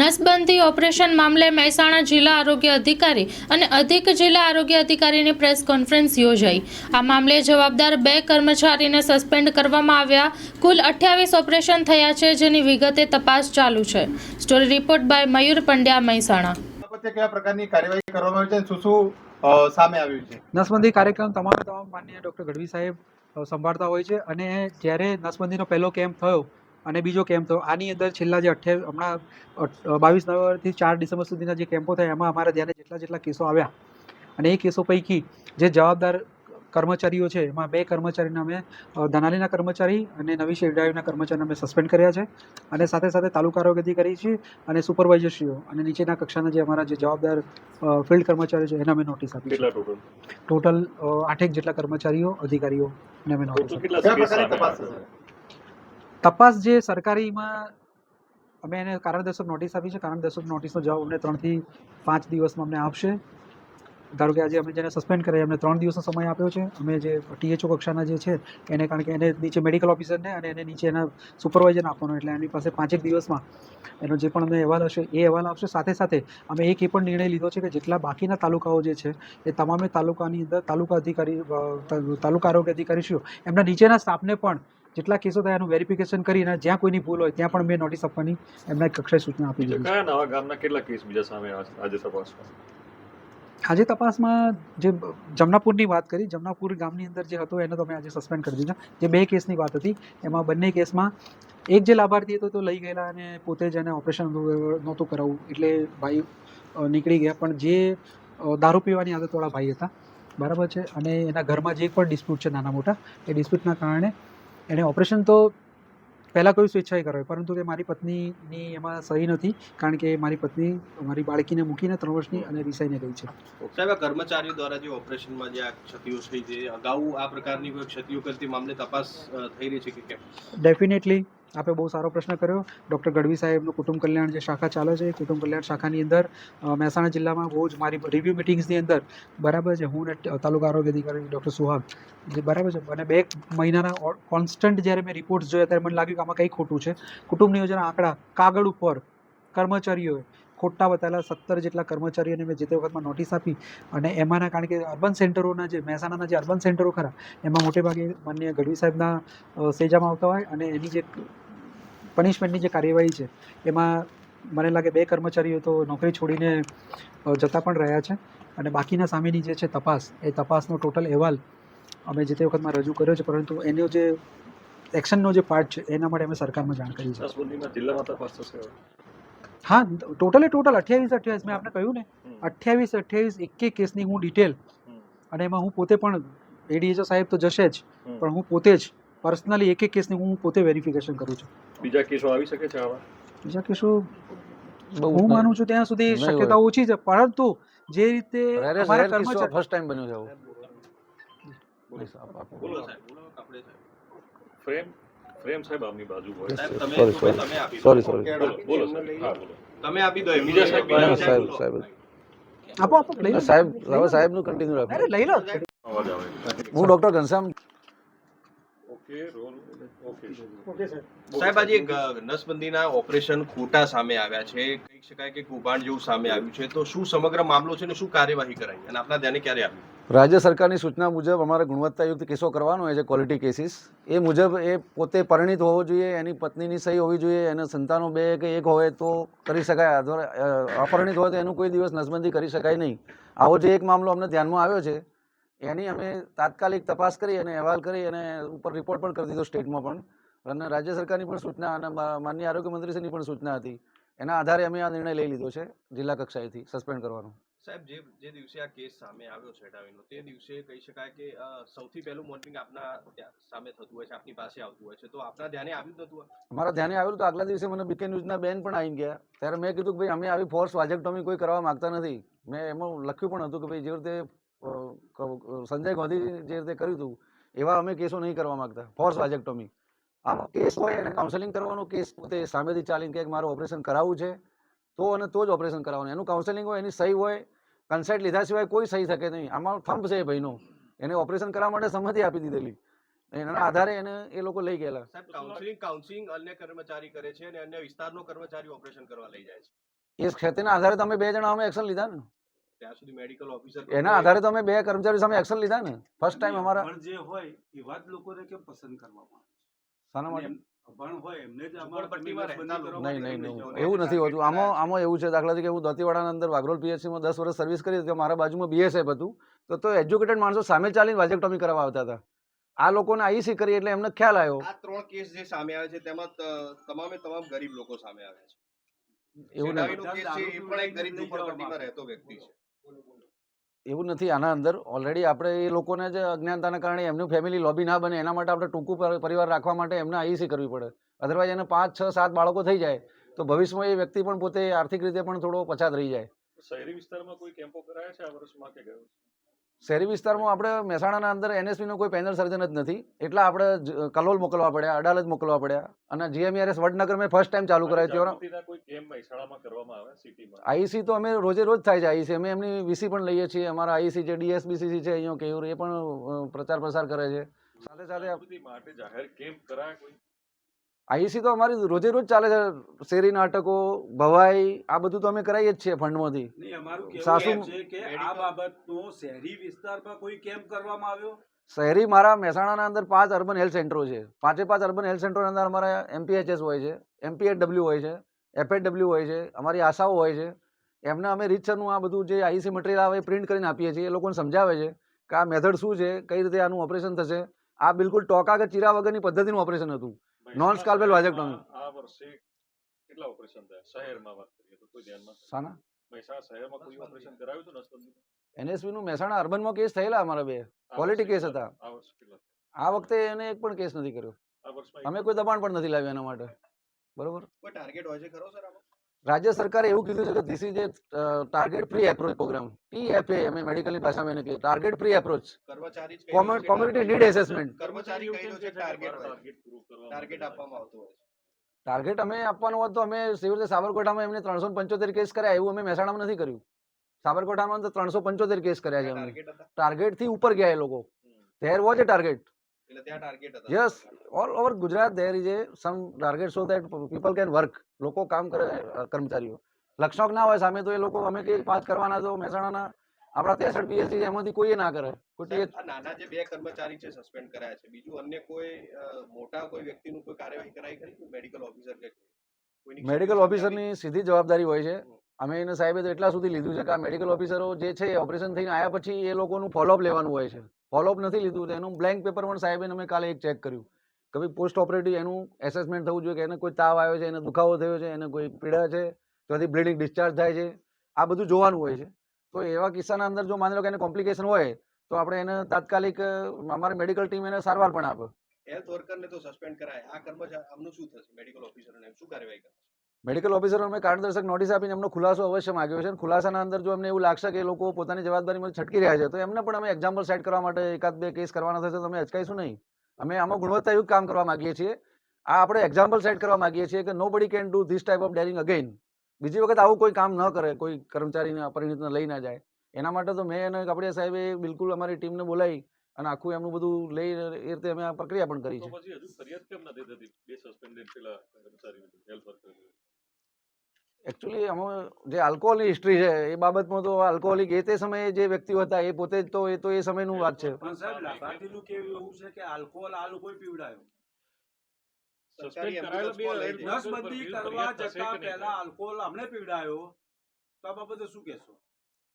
નસબંધી operation મામલે મહેસાણા જિલ્લા આરોગ્ય અધિકારી અને અધિક જિલ્લા આરોગ્ય અધિકારીની પ્રેસ કોન્ફરન્સ યોજાઈ. આ મામલે જવાબદાર બે કર્મચારીને સસ્પેન્ડ કરવામાં આવ્યા. કુલ અઠ્યાવીસ ઓપરેશન થયા છે જેની વિગતે તપાસ ચાલુ છે. Story report by Mayur Pandya Mehsana. કયા પ્રકારની કાર્યવાહી કરવામાં આવી છે શું શું સામે આવ્યું છે? નસબંધી કાર્યક્રમ તમામ તમામ માનનીય ડોક્ટર ગઢવી સાહેબ સંભાળતા હોય છે અને જ્યારે નસબંધીનો પહેલો કેમ્પ થયો અને બીજો કેમ્પ થયો આની અંદર છેલ્લા જે અઠ્યાવીસ હમણાં બાવીસ નવેમ્બરથી ચાર ડિસેમ્બર સુધીના જે કેમ્પો થયા એમાં અમારા ધ્યાને જેટલા જેટલા કેસો આવ્યા અને એ કેસો પૈકી જે જવાબદાર કર્મચારીઓ છે એમાં બે કર્મચારીને અમે ધનાલીના કર્મચારી અને નવી શેરડાયુના કર્મચારીને અમે સસ્પેન્ડ કર્યા છે અને સાથે સાથે તાલુકા આરોગ્ય અધિકારી છે અને સુપરવાઇઝરશ્રીઓ અને નીચેના કક્ષાના જે અમારા જે જવાબદાર ફિલ્ડ કર્મચારીઓ છે એને અમે નોટિસ આપી ટોટલ ટોટલ આઠેક જેટલા કર્મચારીઓ અધિકારીઓને અમે નોટિસ આપી. કેટલા કયા કેસ પ્રકારની સામે તપાસ જે સરકારીમાં અમે એને કારણદર્શક નોટિસ આપી છે. કારણદર્શક નોટિસનો જવાબ અમને ત્રણથી પાંચ દિવસમાં અમને આપશે. ધારો કે આજે અમે જેને સસ્પેન્ડ કર્યા, એમને ત્રણ દિવસનો સમય આપ્યો છે. અમે જે ટીએચઓ કક્ષાના જે છે, એને કારણ કે એને નીચે મેડિકલ ઓફિસરને અને એને નીચે એના સુપરવાઇઝરને આપવાનો. એટલે એની પાસે પાંચેક દિવસમાં એનો જે પણ અમને અહેવાલ હશે, એ અહેવાલ આપશે. સાથે સાથે અમે એક એ પણ નિર્ણય લીધો છે કે જેટલા બાકીના તાલુકાઓ જે છે, એ તમામે તાલુકાની અંદર તાલુકા અધિકારી તાલુકા આરોગ્ય અધિકારીશ્રીઓ એમના નીચેના સ્ટાફને પણ જેટલા કેસો થયા એનું વેરિફિકેશન કરીને જ્યાં કોઈની ભૂલ હોય ત્યાં પણ મેં નોટિસ આપવાની એમના કક્ષાએ સૂચના આપી દીધી કયા નવા ગામના કેટલા કેસ બીજા સામે આજે તપાસમાં? આજે તપાસમાં જે જમનાપુરની વાત કરી જમનાપુર ગામની અંદર જે હતો એને તો મેં આજે સસ્પેન્ડ કરી દીધા. જે બે કેસની વાત હતી એમાં બંને કેસમાં એક જે લાભાર્થી હતો તો લઈ ગયેલા અને પોતે જ એને ઓપરેશન નહોતું કરાવવું. એટલે ભાઈ નીકળી ગયા. પણ જે દારૂ પીવાની આદતવાળા ભાઈ હતા બરાબર છે? અને એના ઘરમાં જે પણ ડિસ્પ્યુટ છે નાના મોટા એ ડિસ્પ્યુટના કારણે એણે ઓપરેશન તો પહેલાં કોઈ સ્વેચ્છાએ કરાવ્યું પરંતુ કે મારી પત્નીની એમાં સહી નથી કારણ કે મારી પત્ની મારી બાળકીને મૂકીને ત્રણ વર્ષની અને રિસાઈને ગઈ છે. સાહેબ કર્મચારીઓ દ્વારા જે ઓપરેશનમાં જે આ ક્ષતિઓ થઈ છે અગાઉ આ પ્રકારની કોઈ ક્ષતિઓ કરતી મામલે તપાસ થઈ રહી છે કે કેમ? ડેફિનેટલી આપે બહુ સારો પ્રશ્ન કર્યો. ડૉક્ટર ગઢવી સાહેબનું કુટુંબ કલ્યાણ જે શાખા ચાલે છે કુટુંબ કલ્યાણ શાખાની અંદર મહેસાણા જિલ્લામાં બહુ જ મારી રિવ્યૂ મિટિંગ્સની અંદર, બરાબર છે, હું ને તાલુકા આરોગ્ય અધિકારી ડૉક્ટર સુહાગ, જે બરાબર છે, અને બે મહિનાના કોન્સ્ટન્ટ જ્યારે મેં રિપોર્ટ્સ જોયા ત્યારે મને લાગ્યું કે આમાં કંઈ ખોટું છે. કુટુંબ નિયોજન આંકડા કાગળ ઉપર કર્મચારીઓએ ખોટા બતાવેલા સત્તર જેટલા કર્મચારીઓને મેં જે તે વખતમાં નોટિસ આપી અને એમાંના કારણ કે અર્બન સેન્ટરોના જે મહેસાણાના જે અર્બન સેન્ટરો ખરા, એમાં મોટે ભાગે માન્ય ગઢવી સાહેબના સેજામાં આવતા હોય અને એની જે પનિશમેન્ટની જે કાર્યવાહી છે, એમાં મને લાગે બે કર્મચારીઓ તો નોકરી છોડીને જતા પણ રહ્યા છે અને બાકીના સામેની જે છે તપાસ, એ તપાસનો ટોટલ અહેવાલ અમે જે તે વખતમાં રજૂ કર્યો છે, પરંતુ એનો જે એક્શનનો જે પાર્ટ છે, એના માટે અમે સરકારમાં જાણ કરી છે. હા ટોટલે ટોટલ અઠ્યાવીસ અઠ્યાવીસ. મેં આપને કહ્યું ને. અઠ્યાવીસ અઠ્યાવીસ એક એક કેસની હું ડિટેલ અને એમાં હું પોતે પણ એડીએચઓ સાહેબ તો જશે જ પણ હું પોતે જ પર્સનલી એક એક કેસની હું પોતે વેરિફિકેશન કરું છું. બીજા કેસો આવી શકે છે આવા? બીજા કેસો હું માનું છું ત્યાં સુધી શક્યતા ઓછી છે પરંતુ જે રીતે અમારા કર્મચારી ફર્સ્ટ ટાઈમ બન્યો છે આવો. બોલો. આપણે સાહેબ. ફ્રેમ ફ્રેમ સાહેબ આપની બાજુ હોય. સાહેબ Sorry, તમે તમે આપી સોરી સોરી બોલો તમે આપી દો બીજા સાહેબ, સાહેબ, સાહેબ. આપો આપો લઈ લો. સાહેબ લઈ સાહેબનું કન્ટિન્યુ રાખો. અરે લઈ લો. હું doctor Ghanshyam okay roll okay સાહેબ, આજે નસબંધીના ઓપરેશન ખોટા સામે આવ્યા છે. કહી શકાય કે કૌભાંડ જેવું સામે આવ્યું છે. તો શું સમગ્ર મામલો છે ને શું કાર્યવાહી કરાઈ? અને આપના ધ્યાને ક્યારે આવ્યું? રાજ્ય સરકારની સૂચના મુજબ અમારે ગુણવત્તાયુક્ત કેસો કરવાનો હોય છે ક્વોલિટી કેસીસ એ મુજબ એ પોતે પરિણિત હોવો જોઈએ, એની પત્નીની સહી હોવી જોઈએ, એના સંતાનો બે કે એક હોય તો કરી શકાય. અપરિણિત હોય તો એનું કોઈ દિવસ નસબંધી કરી શકાય નહીં. આવો જે એક મામલો અમને ધ્યાનમાં આવ્યો છે એની અમે તાત્કાલિક તપાસ કરી અને અહેવાલ કરી અને ઉપર રિપોર્ટ પણ કરી દીધો સ્ટેટમાં પણ. અને રાજ્ય સરકારની પણ સૂચના અને માનનીય આરોગ્ય મંત્રીશ્રીની પણ સૂચના હતી. એના આધારે અમે આ નિર્ણય લઈ લીધો છે જિલ્લા કક્ષાએથી સસ્પેન્ડ કરવાનો. સાહેબ જે જે દિવસે આ કેસ સામે આવ્યો છે ડાવીનો તે દિવસે કહી શકાય કે સૌથી પહેલું મોનિટરિંગ આપના સામે થતું હોય છે આપની પાસે આવતું હોય છે. તો આપના ધ્યાને આવ્યું નતું આ? અમારા ધ્યાને આવ્યું તો આગલા દિવસે મને બીકે ન્યૂઝના બેન પણ આવી ગયા. ત્યારે મેં કીધું કે ભાઈ અમે આવી ફોર્સ વાજેક્ટોમી કોઈ કરવા માંગતા નથી. મેં એમાં લખ્યું પણ હતું કે ભાઈ જે રીતે સંજય ગાંધી જે રીતે કર્યું હતું એવા અમે કેસો નહીં કરવા માંગતા. Force vasectomy. આનો કેસ હોય અને કાઉન્સેલિંગ કરવાનો કેસ પોતે સામેથી ચાલીને કે મારું ઓપરેશન કરાવવું છે તો અને તો જ ઓપરેશન કરાવવાનું. એનું કાઉન્સેલિંગ હોય એની સહી હોય કન્સલ્ટ લીધા સિવાય કોઈ સહી શકે નહીં. આમાં થંભ છે ભાઈનો. એને ઓપરેશન કરવા માટે સંમતિ આપી દીધેલી. એના આધારે એને એ લોકો લઈ ગયેલા. સાહેબ કાઉન્સેલિંગ કાઉન્સિલિંગ અન્ય કર્મચારી કરે છે અને અન્ય વિસ્તારનો કર્મચારી ઓપરેશન કરવા લઈ જાય છે. એ ખેતીના આધારે તમે બે જણા અમે એક્શન લીધા ને. ત્યાં સુધી મેડિકલ ઓફિસર એના આધારે તમે અમે બે કર્મચારી સામે એક્શન લીધા ને? ફર્સ્ટ ટાઈમ અમારા પણ જે હોય એવા જ લોકોને કેમ પસંદ કરવામાં શાના માટે? એમ અભણ હોય એમને જ ઝુંપડપટ્ટીમાં રહેતા લોકો. નહીં નહીં નહીં. જવાને એવું નથી હોતું. આમાં આમાં એવું છે દાખલા તરીકે હું દતીવાડાના અંદર વાઘરોલ પીએચસીમાં દસ વર્ષ સર્વિસ કરી હતી મારા બાજુમાં બીએસએફ હતું. તો તો એજ્યુકેટેડ માણસો સામે ચાલીને વાજેક્ટોમી કરાવવા આવતા હતા. આ લોકોને આઈસી કરી એટલે એમને ખ્યાલ આવ્યો. આ ત્રણ કેસ જે સામે આવે છે તેમાં તમામે તમામ ગરીબ લોકો સામે આવે છે. એવું નથી સેનાવીનો કેસ છે એ પણ એક ગરીબ ઝુંપડપટ્ટીમાં રહેતો વ્યક્તિ છે. એવું નથી, આના અંદર ઓલરેડી આપણે એ લોકોને જ અજ્ઞાનતાના કારણે એમનું ફેમિલી લોબી ના બને, એના માટે આપણે ટૂંકું પર- પરિવાર રાખવા માટે એમને આઈસી કરવી પડે. અધરવાઇઝ એને પાંચ, છ, સાત બાળકો થઈ જાય, તો ભવિષ્યમાં એ વ્યક્તિ પણ પોતે આર્થિક રીતે પણ થોડો પછાત રહી જાય. શહેરી વિસ્તારમાં કોઈ કેમ્પો કરાયા છે આ વર્ષમાં કે ગયો શહેરી વિસ્તારમાં આપણે મહેસાણાના અંદર એનએસપીનો કોઈ પેનલ સર્જન જ નથી. એટલા આપણે કલોલ મોકલવા પડ્યા અડાલજ મોકલવા પડ્યા અને જીએમઆરએસ વડનગર મેં ફર્સ્ટ ટાઈમ ચાલુ કરાવી સિટીમાં? આઈસી તો અમે રોજે રોજ થાય છે આઈસી અમે એમની વીસી પણ લઈએ છીએ. અમારા આઈસી જે ડીએસબીસીસી છે અહીંયા કેયુર એ પણ પ્રચાર પ્રસાર કરે છે. સાથે સાથે માટે જાહેર કેમ્પ કરાય કોઈ? આઈસી તો અમારી રોજે રોજ ચાલે છે. શેરી નાટકો ભવાઈ આ બધું તો અમે કરાવીએ જ છીએ ફંડમાંથી. સાસુ- કે આ બાબત બાબતનો શહેરી વિસ્તારમાં કોઈ કેમ્પ કરવામાં આવ્યો? શહેરી મારા મહેસાણાના અંદર પાંચ અર્બન હેલ્થ સેન્ટરો છે. પાંચે પાંચ અર્બન હેલ્થ સેન્ટરોની અંદર અમારા એમપીએચએસ હોય છે એમપીએચડબલ્યુ હોય છે એફએચડબલ્યુ હોય છે અમારી આશાઓ હોય છે. એમને અમે રીતસરનું આ બધું જે આઈસી મટીરિયલ આવે પ્રિન્ટ કરીને આપીએ છીએ. એ લોકોને સમજાવે છે કે આ મેથડ શું છે કઈ રીતે આનું ઓપરેશન થશે. આ બિલકુલ ટોકા કે ચીરા વગરની પદ્ધતિનું ઓપરેશન હતું. Non scalpel vasectomy. આ વર્ષે કેટલા ઓપરેશન થયા? શહેરમાં વાત કરીએ તો કોઈ ધ્યાનમાં? સાના મહેસાણા શહેરમાં કોઈ ઓપરેશન કરાવ્યું હતું નસબંધી એનએસપી નું મહેસાણા અર્બનમાં કેસ થયેલા અમારા બે. ક્વોલિટી કેટલા? હતા. આ વર્ષે કેટલા આ વખતે એને એક પણ કેસ નથી કર્યો. અમે કોઈ દબાણ પણ નથી લાવ્યા એના માટે. બરોબર? કોઈ ટાર્ગેટ હોય છે ખરો સર આમાં? રાજ્ય સરકારે એવું કીધું છે કે this is a target free approach program TFA અમે મેડિકલની ભાષામાં એને કહીએ target free approach community need assessment કર્મચારી છે ટાર્ગેટ ટાર્ગેટ પૂરું કરવા ટાર્ગેટ આપવામાં આવતો હોય ટાર્ગેટ અમે આપવાનું હોત તો અમે સિવિલ રીતે સાબરકાંઠામાં એમને ત્રણસો પંચોતેર કેસ કર્યા એવું અમે મહેસાણામાં નથી કર્યું. સાબરકોઠામાં તો ત્રણસો પંચોતેર કેસ કર્યા છે અમે ટાર્ગેટથી ઉપર ગયા એ લોકો. There was a target yes all over Gujarat there is a some target so that people can work લોકો કામ કરે કર્મચારીઓ. લક્ષણક ના હોય સામે તો એ લોકો અમે કઈ પાંચ કરવાના તો મહેસાણાના આપણા ત્રેસઠ પીએસસી એમાંથી કોઈ ના કરે. નાના જે બે કર્મચારી છે સસ્પેન્ડ કરાયા છે. બીજું અન્ય કોઈ મોટા કોઈ વ્યક્તિનું કોઈ કાર્યવાહી કરાઈ કરી મેડિકલ ઓફિસર કે મેડિકલ ઓફિસરની સીધી જવાબદારી હોય છે. અમે એને સાહેબે તો એટલા સુધી લીધું છે કે આ મેડિકલ ઓફિસરો જે છે ઓપરેશન થઈને આવ્યા પછી એ લોકોનું ફોલોઅપ લેવાનું હોય છે. ફોલોઅપ નથી લીધું તો એનું બ્લેન્ક પેપર પણ સાહેબે અમે કાલે એક ચેક કર્યું. કે ભાઈ પોસ્ટ ઓપરેટિવ એનું એસેસમેન્ટ થવું જોઈએ કે એને કોઈ તાવ આવ્યો છે એને દુખાવો થયો છે એને કોઈ પીડા છે ત્યાંથી બ્લીડિંગ ડિસ્ચાર્જ થાય છે આ બધું જોવાનું હોય છે. તો એવા કિસ્સાના અંદર જો માની લો કે એને કોમ્પ્લિકેશન હોય તો આપણે એને તાત્કાલિક અમારી મેડિકલ ટીમ એને સારવાર પણ આપે. હેલ્થ વર્કરને તો સસ્પેન્ડ કરાય. આ કર્મચારી આમનું શું થશે? મેડિકલ ઓફિસરને શું કાર્યવાહી કરશે? મેડિકલ ઓફિસરો અમે કારણદર્શક નોટિસ આપીને એમનો ખુલાસો અવશ્ય માગ્યો છે ખુલાસાના અંદર જો એમને એવું લાગશે કે એ લોકો પોતાની જવાબદારીમાં છટકી રહ્યા છે તો એમને પણ અમે એક્ઝામ્પલ સેટ કરવા માટે એકાદ બે કેસ કરવાના થશે તો અમે અચકાઈશું નહીં. અમે આમાં ગુણવત્તાયુક્ત કામ કરવા માંગીએ છીએ. આ આપણે એક્ઝામ્પલ સેટ કરવા માંગીએ છીએ કે nobody can do this type of daring again બીજી વખત આવું કોઈ કામ ન કરે, કોઈ કર્મચારીને પરિણીતને લઈ ના જાય. એના માટે તો મેં અને કપડિયા સાહેબે બિલકુલ અમારી ટીમને બોલાવી અને આખું એમનું બધું લઈ એ રીતે અમે આ પ્રક્રિયા પણ કરી છે. એકચ્યુઅલી અમે જે આલ્કોહોલની હિસ્ટ્રી છે એ બાબતમાં તો આલ્કોહોલિક એ તે સમયે જે વ્યક્તિઓ હતા એ પોતે જ તો એ તો એ સમયનું વાત છે. પણ સાહેબ લાભાર્થીનું કેવું એવું છે કે આલ્કોહોલ આ લોકોએ પીવડાયો? નસબંધી કરવા જતા પહેલા આલ્કોહોલ અમને પીવડાયો? તો આ બાબતે શું કહેશો?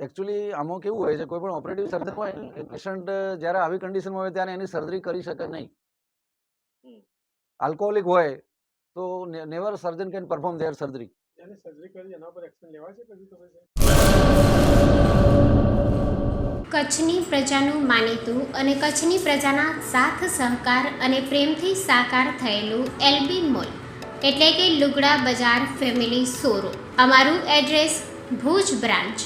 એકચ્યુઅલી આમાં કેવું હોય છે કોઈ પણ ઓપરેટિવ સર્જન હોય પેશન્ટ જ્યારે આવી કન્ડિશનમાં હોય ત્યારે એની સર્જરી કરી શકે નહીં. આલ્કોહોલિક હોય તો never surgeon can perform their surgery કચ્છની પ્રજાનું માનીતું અને કચ્છની પ્રજાના સાથ, સહકાર અને પ્રેમથી સાકાર થયેલું એલબી મોલ, એટલે કે લુગડા બજાર ફેમિલી શોરૂમ. અમારું એડ્રેસ ભુજ બ્રાન્ચ,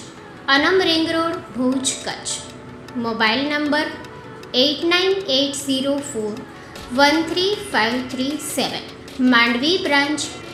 અનમ ring road, Bhuj, Kutch. Mobile number eight nine eight zero four one three five three seven. Mandvi branch